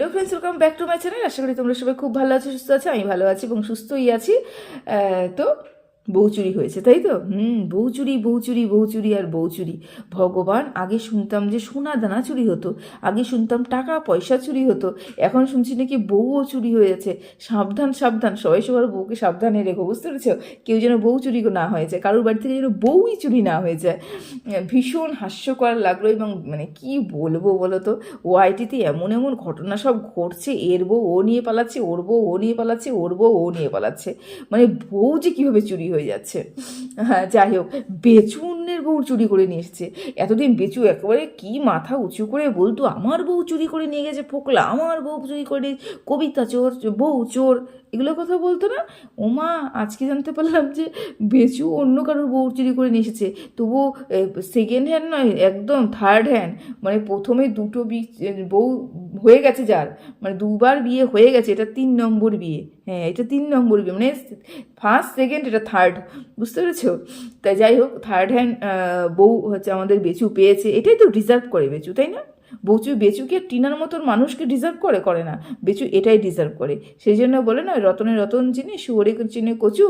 Hello friends welcome back to my channel আশা করি তোমরা সবাই খুব ভালো আছো, সুস্থ আছো, আমি ভালো আছি এবং সুস্থই আছি। তো বউ চুরি হয়েছে, তাই তো? হুম, বউ চুরি বউ চুরি বউ চুরি আর বউ চুরি। ভগবান, আগে শুনতাম যে সোনা দানা চুরি হতো, আগে শুনতাম টাকা পয়সা চুরি হতো, এখন শুনছি নাকি বউও চুরি হয়ে যাচ্ছে। সাবধান সাবধান, সবাই সবার বউকে সাবধানে রেখো, বুঝতে পেরেছ? কেউ যেন বউ চুরি না হয়ে যায়, কারোর বাড়ি থেকে যেন বউই চুরি না হয়ে যায়। ভীষণ হাস্যকর লাগল এবং মানে কি বলব বলো তো? ওআইটিতে এমন এমন ঘটনা সব ঘটছে, এর বউ ও নিয়ে পালাচ্ছে, ওর বউ ও নিয়ে পালাচ্ছে, ওর বউ ও নিয়ে পালাচ্ছে। মানে বউ যে কীভাবে চুরি হয়ে যাচ্ছে। হ্যাঁ যাই হোক, বেচুনের বউ চুরি করে নিয়ে এসেছে। এতদিন বেচু একেবারে কি মাথা উঁচু করে বলতো, আমার বউ চুরি করে নিয়ে গেছে ফোকলা, আমার বউ চুরি করে কবিতা চোর, বউ চোর। এগুলো কথা বলতো না? ওমা, আজকে জানতে পারলাম যে বেচু অন্য কারোর বউ চুরি করে নিয়ে এসেছে। তবুও সেকেন্ড হ্যান্ড নয়, একদম থার্ড হ্যান্ড মানে প্রথমে দুটো বি বউ হয়ে গেছে যার। মানে দুবার বিয়ে হয়ে গেছে, এটা তিন নম্বর বিয়ে। হ্যাঁ এটা তিন নম্বর বিয়ে। মানে ফার্স্ট সেকেন্ড এটা থার্ড বুঝতে পেরেছ? তাই যাই হোক থার্ড হ্যান্ড বউ হচ্ছে আমাদের বেচু পেয়েছে। এটাই তো ডিজার্ভ করে বেচু তাই না? বচু বেচুকে টিনার মতন মানুষকে ডিজার্ভ করে করে না। বেচু এটাই ডিজার্ভ করে। সেই জন্য বলে না, রতনে রতন চিনি, শুয়োরে চিনে কচু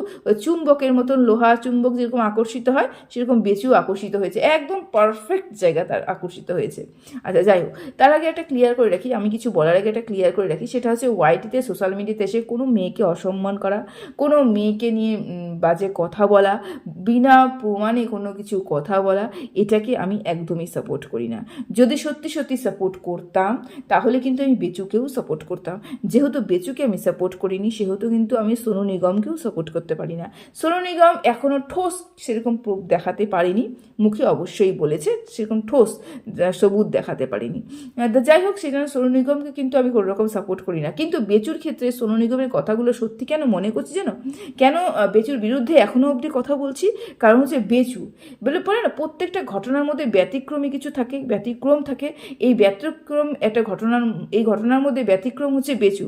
চুম্বকের মতন লোহা চুম্বক যেরকম আকর্ষিত হয়, সেরকম বেচু আকর্ষিত হয়েছে। একদম পারফেক্ট জায়গা তার আকর্ষিত হয়েছে। আচ্ছা যাই হোক, তার আগে একটা ক্লিয়ার করে রাখি। আমি কিছু বলার আগে একটা ক্লিয়ার করে রাখি। সেটা হচ্ছে ওয়াইটিতে সোশ্যাল মিডিয়াতে এসে কোনো মেয়েকে অসম্মান করা, কোনো মেয়েকে নিয়ে বাজে কথা বলা, বিনা প্রমাণে কোনো কিছু কথা বলা, এটাকে আমি একদমই সাপোর্ট করি না। যদি সত্যি সত্যি সাপোর্ট করতাম, তাহলে কিন্তু আমি বেচুকেও সাপোর্ট করতাম। যেহেতু বেচুকে আমি সাপোর্ট করিনি, সেহেতু কিন্তু আমি সোনু নিগমকেও সাপোর্ট করতে পারি না। সোনু নিগম এখনও ঠোস সেরকম প্রুফ দেখাতে পারিনি, মুখে অবশ্যই বলেছে সেরকম ঠোস সবুত দেখাতে পারিনি। যাই হোক, সেজন্য সোনু নিগমকে কিন্তু আমি কোনো রকম সাপোর্ট করি না। কিন্তু বেচুর ক্ষেত্রে সোনু নিগমের কথাগুলো সত্যি কেন মনে করছি যেন কেন বেচুর বিরুদ্ধে এখনও অবধি কথা বলছি? কারণ হচ্ছে বেচু। বলে পরে না, প্রত্যেকটা ঘটনার মধ্যে ব্যতিক্রমী কিছু থাকে, ব্যতিক্রম থাকে। এই ব্যতিক্রম একটা ঘটনার, এই ঘটনার মধ্যে ব্যতিক্রম হচ্ছে বেচু।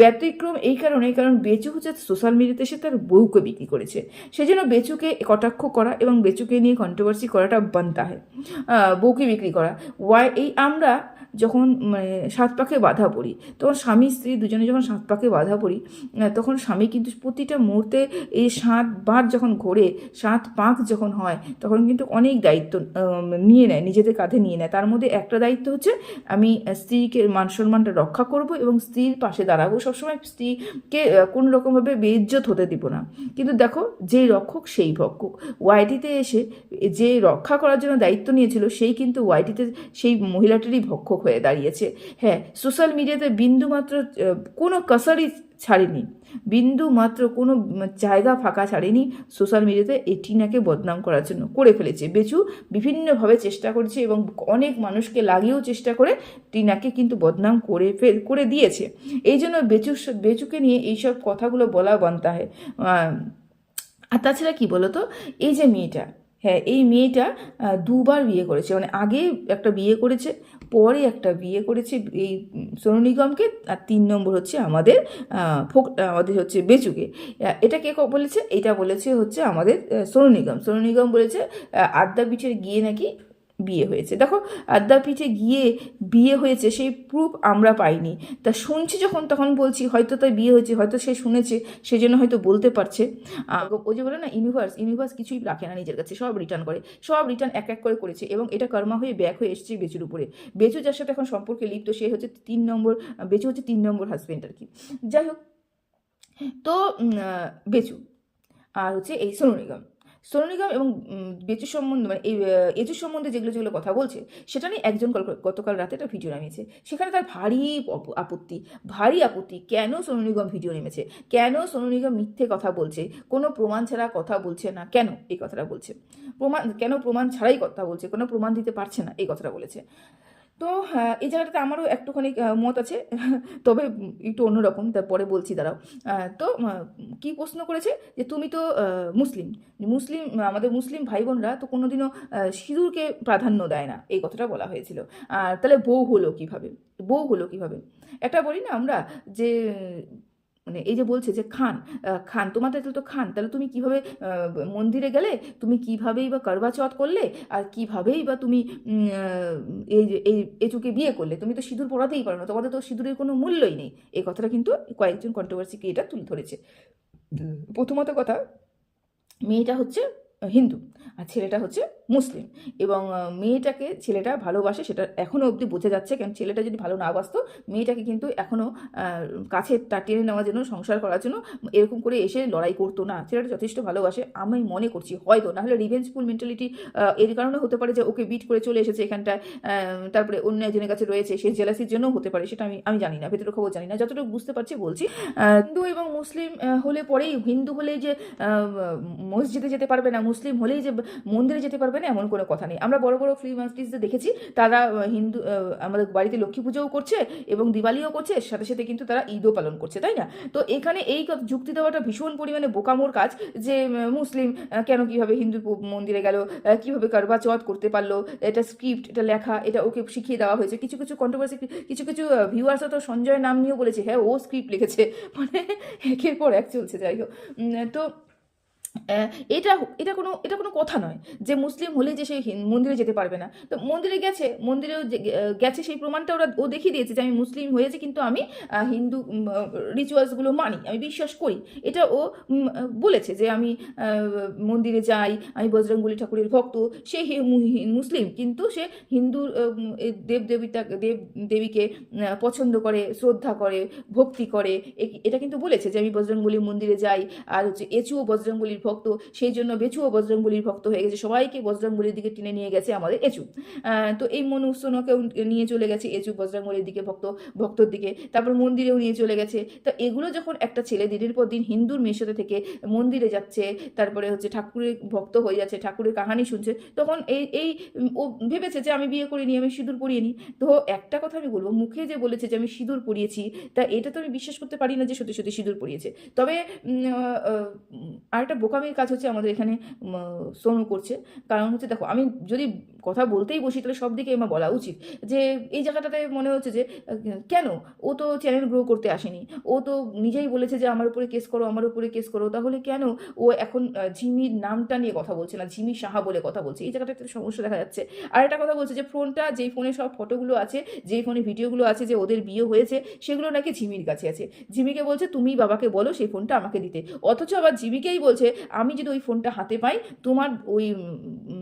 ব্যতিক্রম এই কারণে, কারণ বেচু হচ্ছে সোশ্যাল মিডিয়াতে সে তার বউকে বিক্রি করেছে। সেজন্য বেচুকে কটাক্ষ করা এবং বেচুকে নিয়ে কন্ট্রোভার্সি করাটা বান্তা হয় বউকে বিক্রি করা। ওয়াই এই আমরা যখন মানে সাত পাকে বাধা পড়ি, তখন স্বামী, স্ত্রী দুজনে যখন সাত পাকে বাধা পড়ি তখন স্বামী কিন্তু প্রতিটা মুহূর্তে এই সাত বার যখন ঘোরে, সাত পাক যখন হয়, তখন কিন্তু অনেক দায়িত্ব নিয়ে নেয়, নিজেদের কাঁধে নিয়ে নেয়। তার মধ্যে একটা দায়িত্ব হচ্ছে, আমি স্ত্রীকে মান সম্মানটা রক্ষা করব এবং স্ত্রীর পাশে দাঁড়াবো। সবসময় স্ত্রীকে কোনো রকমভাবে বেইজ্জত হতে দিব না। কিন্তু দেখো যেই রক্ষক সেই ভক্ষক ওয়াইটিতে এসে যে রক্ষা করার জন্য দায়িত্ব নিয়েছিল, সেই কিন্তু ওয়াইটিতে, সেই মহিলাটারই ভক্ষক হয়ে দাঁড়িয়েছে। হ্যাঁ সোশ্যাল মিডিয়াতে বিন্দু মাত্র কোনো কাসারই ছাড়েনি। বিন্দু মাত্র কোনো জায়গা ফাঁকা ছাড়েনি সোশ্যাল মিডিয়াতে এই টিনাকে বদনাম করার জন্য করে ফেলেছে। বেচু বিভিন্নভাবে চেষ্টা করেছে এবং অনেক মানুষকে লাগিয়েও চেষ্টা করে টিনাকে কিন্তু বদনাম করে ফেল, করে দিয়েছে। এই জন্য বেচু, বেচুকে নিয়ে এইসব কথাগুলো বলা বানতা হয়। আর তাছাড়া কি বলতো? এই যে মেয়েটা হ্যাঁ এই মেয়েটা দুবার বিয়ে করেছে। মানে আগে একটা বিয়ে করেছে পরে একটা বিয়ে করেছে এই সোনু নিগমকে আর তিন নম্বর হচ্ছে আমাদের ফোক আমাদের হচ্ছে বেচুকে। এটা কে বলেছে? এটা বলেছে হচ্ছে আমাদের সোনু নিগম। সোনু নিগম বলেছে আহ, আদ্যা পিঠের গিয়ে নাকি বিয়ে হয়েছে। দেখো, আদ্যাপীঠে গিয়ে বিয়ে হয়েছে, সেই প্রুফ আমরা পাইনি। তা শুনছি যখন, তখন বলছি, হয়তো তাই বিয়ে হয়েছে, হয়তো সে শুনেছে, সেজন্য হয়তো বলতে পারছে। ওই যে বলে না, ইউনিভার্স ইউনিভার্স কিছুই রাখে না নিজের কাছে, সব রিটার্ন করে, সব রিটার্ন এক এক করে করেছে এবং এটা কর্মা হয়ে ব্যাক হয়ে এসেছে বেচুর উপরে। বেচু যার সাথে এখন সম্পর্কে লিপ্ত, সে হচ্ছে তিন নম্বর, বেচু হচ্ছে তিন নম্বর হাজবেন্ড আর কি। যাই হোক, তো বেচু, আর হচ্ছে এই সোনু নিগম। সোনু নিগম এবং বেচু সম্বন্ধে মানে এই এজু সম্বন্ধে যেগুলো যেগুলো কথা বলছে, সেটা নিয়ে একজন গতকাল রাতে একটা ভিডিও নামিয়েছে। সেখানে তার ভারী আপত্তি ভারী আপত্তি, কেন সোনু নিগম ভিডিও নেমেছে? কেন সোনু নিগম মিথ্যে কথা বলছে? কোনো প্রমাণ ছাড়া কথা বলছে না? কেন এই কথাটা বলছে? প্রমাণ, কেন প্রমাণ ছাড়াই কথা বলছে? কোনো প্রমাণ দিতে পারছে না? এই কথাটা বলেছে। তো হ্যাঁ, এই জায়গাটাতে আমারও একটুখানি মত আছে। তবে একটু অন্যরকম তারপরে বলছি দাঁড়াও। তো কি প্রশ্ন করেছে? যে তুমি তো মুসলিম। মুসলিম আমাদের মুসলিম ভাই বোনরা তো কোনোদিনও সিঁদুরকে প্রাধান্য দেয় না এই কথাটা বলা হয়েছিল। আর তাহলে বউ হলো কীভাবে? বউ হলো কীভাবে? এটা বলি না আমরা যে মানে এই যে বলছে যে খান খান, তোমাদের তো খান, তাহলে তুমি কীভাবে মন্দিরে গেলে, তুমি কিভাবেই বা করবা চৌথ করলে, আর কিভাবেই বা তুমি এই যে, এই এচুকে বিয়ে করলে, তুমি তো সিঁদুর পড়াতেই পারো না, তোমাদের তো সিঁদুরের কোনো মূল্যই নেই। এই কথাটা কিন্তু কয়েকজন কন্ট্রোভার্সিকে এটা তুলে ধরেছে। প্রথমত কথা, মেয়েটা হচ্ছে হিন্দু, আর ছেলেটা হচ্ছে মুসলিম। এবং মেয়েটাকে ছেলেটা ভালোবাসে সেটা এখনও অবধি বোঝা যাচ্ছে, কারণ ছেলেটা যদি ভালো না বাসতো, মেয়েটাকে কিন্তু এখনও কাছে টেনে নেওয়ার জন্য, সংসার করার জন্য এরকম করে এসে লড়াই করতো না। ছেলেটা যথেষ্ট ভালোবাসে, আমি মনে করছি হয়তো, নাহলে রিভেঞ্জফুল মেন্টালিটি এর কারণে হতে পারে যে ওকে বিট করে চলে এসেছে এখানটায় তারপরে অন্য একজনের কাছে রয়েছে, সে জেলাসির জন্যও হতে পারে, সেটা আমি আমি জানি না ভেতরে খবর জানি না, যতটুকু বুঝতে পারছি বলছি। হিন্দু এবং মুসলিম হলে পরেই, হিন্দু হলেই যে মসজিদে যেতে পারবে না মুসলিম হলেই যে মন্দিরে যেতে পারবে না, এমন কোনো কথা নেই। আমরা বড় বড় ফিল্ম আর্টিস্টদের দেখেছি, তারা হিন্দু আমাদের বাড়িতে লক্ষ্মী পুজোও করছে এবং দিওয়ালিও করছে সাথে সাথে কিন্তু তারা ঈদও পালন করছে, তাই না? তো এখানে এই যুক্তি দেওয়াটা ভীষণ পরিমাণে বোকামোর কাজ যে মুসলিম কেন কীভাবে হিন্দু মন্দিরে গেল কীভাবে করবা চৌথ করতে পারল, এটা স্ক্রিপ্ট এটা লেখা, এটা ওকে শিখিয়ে দেওয়া হয়েছে। কিছু কিছু কন্ট্রোভার্সি কিছু কিছু ভিউয়ার্সরা তো সঞ্জয় নাম নিয়েও বলেছে হ্যাঁ ও স্ক্রিপ্ট লিখেছে। মানে একের পর এক চলছে, যাই হোক। তো এটা এটা কোনো এটা কোনো কথা নয় যে মুসলিম হলে যে সে মন্দিরে যেতে পারবে না। তো মন্দিরে গেছে, মন্দিরেও গেছে সেই প্রমাণটা ওরা, ও দেখিয়ে দিয়েছে যে আমি মুসলিম হয়েছে কিন্তু আমি হিন্দু রিচুয়ালসগুলো মানি, আমি বিশ্বাস করি। এটা ও বলেছে যে আমি মন্দিরে যাই, আমি বজরংবলী ঠাকুরের ভক্ত, সে মুসলিম কিন্তু সে হিন্দু দেব দেবীতা, দেব দেবীকে পছন্দ করে, শ্রদ্ধা করে, ভক্তি করে এটা কিন্তু বলেছে যে আমি বজরংবলী মন্দিরে যাই, আর হচ্ছে এচুও বজরংবলীর ভক্ত, সেই জন্য বেচুও বজরংবলীর ভক্ত হয়ে গেছে। সবাইকে বজরংবলীর দিকে টেনে নিয়ে গেছে আমাদের এচু। তো এই মনু সোনাকেও নিয়ে চলে গেছে এচু বজরংবলীর দিকে ভক্ত, ভক্তর দিকে। তারপর মন্দিরেও নিয়ে চলে গেছে। তো এগুলো যখন একটা ছেলে দিনের পর দিন হিন্দুর সাথে থেকে মন্দিরে যাচ্ছে, তারপরে হচ্ছে ঠাকুরের ভক্ত হয়ে যাচ্ছে, ঠাকুরের কাহানি শুনছে, তখন এই এই ও ভেবেছে যে আমি বিয়ে করিনি, আমি সিঁদুর পরিয়ে নিই তো একটা কথা আমি বলব, মুখে যে বলেছে যে আমি সিঁদুর পরিয়েছি, তা এটা তো আমি বিশ্বাস করতে পারি না যে সত্যি সত্যি সিঁদুর পরিয়েছে। তবে আরেকটা বোকামির কাজ হচ্ছে আমাদের এখানে শ্রম করছে। কারণ হচ্ছে দেখো আমি যদি কথা বলতেই বসি, তাহলে সব দিকে আমার বলা উচিত। যে এই জায়গাটাতে মনে হচ্ছে যে, কেন? ও তো চ্যানেল গ্রো করতে আসেনি। ও তো নিজেই বলেছে যে, আমার উপরে কেস করো, আমার উপরে কেস করো, তাহলে কেন? ও এখন ঝিমির নামটা নিয়ে কথা বলছে না ঝিমি সাহা বলে কথা বলছে। এই জায়গাটাতে সমস্যা দেখা যাচ্ছে। আর একটা কথা বলছে যে, ফোনটা, যেই ফোনে সব ফটোগুলো আছে, যেই ফোনে ভিডিওগুলো আছে যে, ওদের বিয়ে হয়েছে, সেগুলো নাকি ঝিমির কাছে আছে। ঝিমিকে বলছে, তুমি বাবাকে বলো, সেই ফোনটা আমাকে দিতে। অথচ আবার ঝিমিকেই বলছে, আমি যদি ওই ফোনটা হাতে পাই, তোমার ওই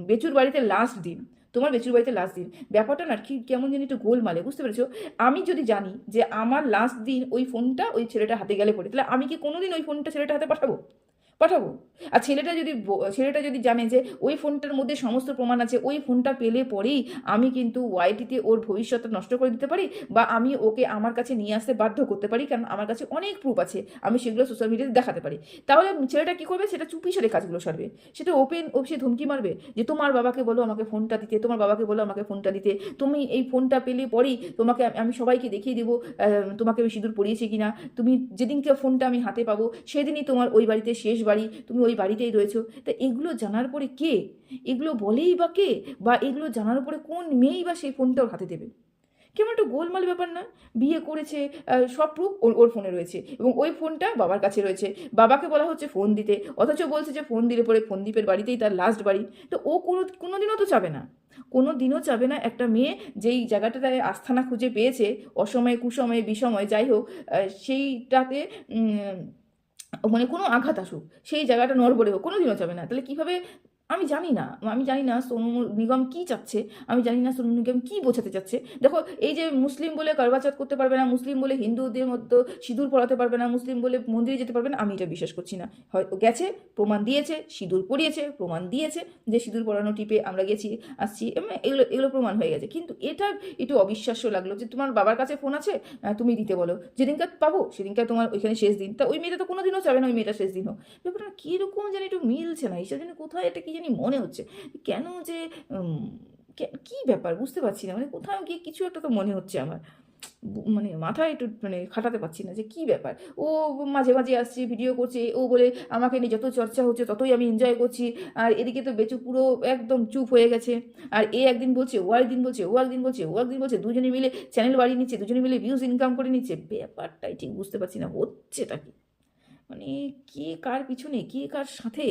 বেচুর বাড়িতে লাস্ট দিন। তোমার বেচুর বাড়িতে লাস্ট দিন। ব্যাপারটা না কি, কেমন যেন একটু গোল গোলমালে, বুঝতে পেরেছ? আমি যদি জানি যে আমার লাস্ট দিন ওই ফোনটা ওই ছেলেটা হাতে গেলে পড়ে তাহলে আমি কি কোনোদিন ওই ফোনটা ছেলেটা হাতে পাঠাবো? পাঠাবো। আর ছেলেটা যদি ছেলেটা যদি জানে যে ওই ফোনটার মধ্যে সমস্ত প্রমাণ আছে, ওই ফোনটা পেলে পরেই আমি কিন্তু ওয়াইটিতে ওর ভবিষ্যৎটা নষ্ট করে দিতে পারি বা আমি ওকে আমার কাছে নিয়ে আসতে বাধ্য করতে পারি, কারণ আমার কাছে অনেক প্রুফ আছে, আমি সেগুলো সোশ্যাল মিডিয়াতে দেখাতে পারি। তাহলে ছেলেটা কী করবে? সেটা চুপি সারে কাজগুলো সারবে। সেটা ওপেন ও সে ধমকি মারবে যে তোমার বাবাকে বলো আমাকে ফোনটা দিতে, তোমার বাবাকে বলো আমাকে ফোনটা দিতে, তুমি এই ফোনটা পেলে পরেই তোমাকে আমি- সবাইকে দেখিয়ে দেবো তোমাকে আমি সিঁদুর পরিয়েছি কিনা। তুমি যেদিনকে ফোনটা আমি হাতে পাবো, সেদিনই তোমার ওই বাড়িতে শেষ বাড়ি, তুমি ওই বাড়িতেই রয়েছো। তা এগুলো জানার পরে কে? এগুলো বলেই বা কে? বা এগুলো জানার পরে কোন মেয়েই বা সেই ফোনটা ওর হাতে দেবে? কেমন একটা গোলমাল ব্যাপার না? বিয়ে করেছে সব প্রুফ ওর ওর ফোনে রয়েছে এবং ওই ফোনটা বাবার কাছে রয়েছে। বাবাকে বলা হচ্ছে ফোন দিতে, অথচ বলছে যে ফোন দিলে পরে ফোনদীপের বাড়িতেই তার লাস্ট বাড়ি। তো ও কোনো কোনো দিনও তো চাবে না। কোনো দিনও চাবে না একটা মেয়ে যেই জায়গাটা জায়গাটাতে আস্থানা খুঁজে পেয়েছে, অসময়ে, কুসময়ে, বিষময়ে, যাই হোক সেইটাতে মানে কোনো আঘাত আসুক সেই জায়গাটা নড়বড়ে হোক কোনো দিনও যাবে না। তাহলে কীভাবে আমি জানি না, আমি জানি না সোনু নিগম কী চাচ্ছে, আমি জানি না সোনু নিগম কী বোঝাতে চাচ্ছে। দেখো, এই যে মুসলিম বলে করবাচত করতে পারবে না, মুসলিম বলে হিন্দুদের মধ্যে সিঁদুর পড়াতে পারবে না, মুসলিম বলে মন্দিরে যেতে পারবে না, আমি এটা বিশ্বাস করছি না। হয়তো গেছে, প্রমাণ দিয়েছে, সিঁদুর পরিয়েছে, প্রমাণ দিয়েছে যে সিঁদুর পরানো টিপে আমরা গেছি, আসছি এগুলো এগুলো প্রমাণ হয়ে গেছে। কিন্তু এটা একটু অবিশ্বাস্য লাগল যে তোমার বাবার কাছে ফোন আছে তুমি দিতে বলো। যেদিনকার পাবো সেদিনকার তোমার ওইখানে শেষ দিন। তা ওই মেয়েটা তো কোনোদিনও চাবে না, ওই মেয়েটা শেষ দিন হোক। ব্যাপারটা কীরকম যেন একটু মিলছে না, ঈশ্বর যেন কোথায় এটা কি জানি মনে হচ্ছে। কেন যে কি ব্যাপার? বুঝতে পারছি না। মানে কোথাও গিয়ে কিছু একটা তো মনে হচ্ছে আমার। মানে মাথায় একটু মানে খাটাতে পারছি না যে কী ব্যাপার? ও মাঝে মাঝে আসছে ভিডিও করছে, ও বলে, আমাকে নিয়ে যত চর্চা হচ্ছে, ততই আমি এনজয় করছি। আর এদিকে তো বেচু পুরো একদম চুপ হয়ে গেছে। আর এ একদিন বলছে, ও একদিন বলছে, ও একদিন বলছে, ও একদিন বলছে, দুজনে মিলে চ্যানেল বাড়িয়ে নিচ্ছে, দুজনে মিলে ভিউজ ইনকাম করে নিচ্ছে। ব্যাপারটাই ঠিক বুঝতে পারছি না, হচ্ছেটা কি? মানে কে কার পিছনে, কে কার সাথে?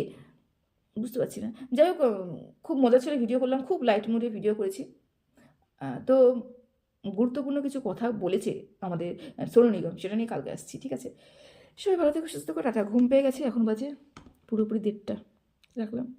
বুঝতে পারছি না। যাই হোক খুব মজা ছিল ভিডিও করলাম, খুব লাইট মুডে ভিডিও করেছি। তো গুরুত্বপূর্ণ কিছু কথা বলেছে আমাদের সোনু নিগম, সেটা নিয়ে কালকে আসছি, ঠিক আছে? সবাই ভালো থেকে, সুস্থ করে টাটা। ঘুম পেয়ে গেছে, এখন বাজে পুরোপুরি দেড়টা। রাখলাম।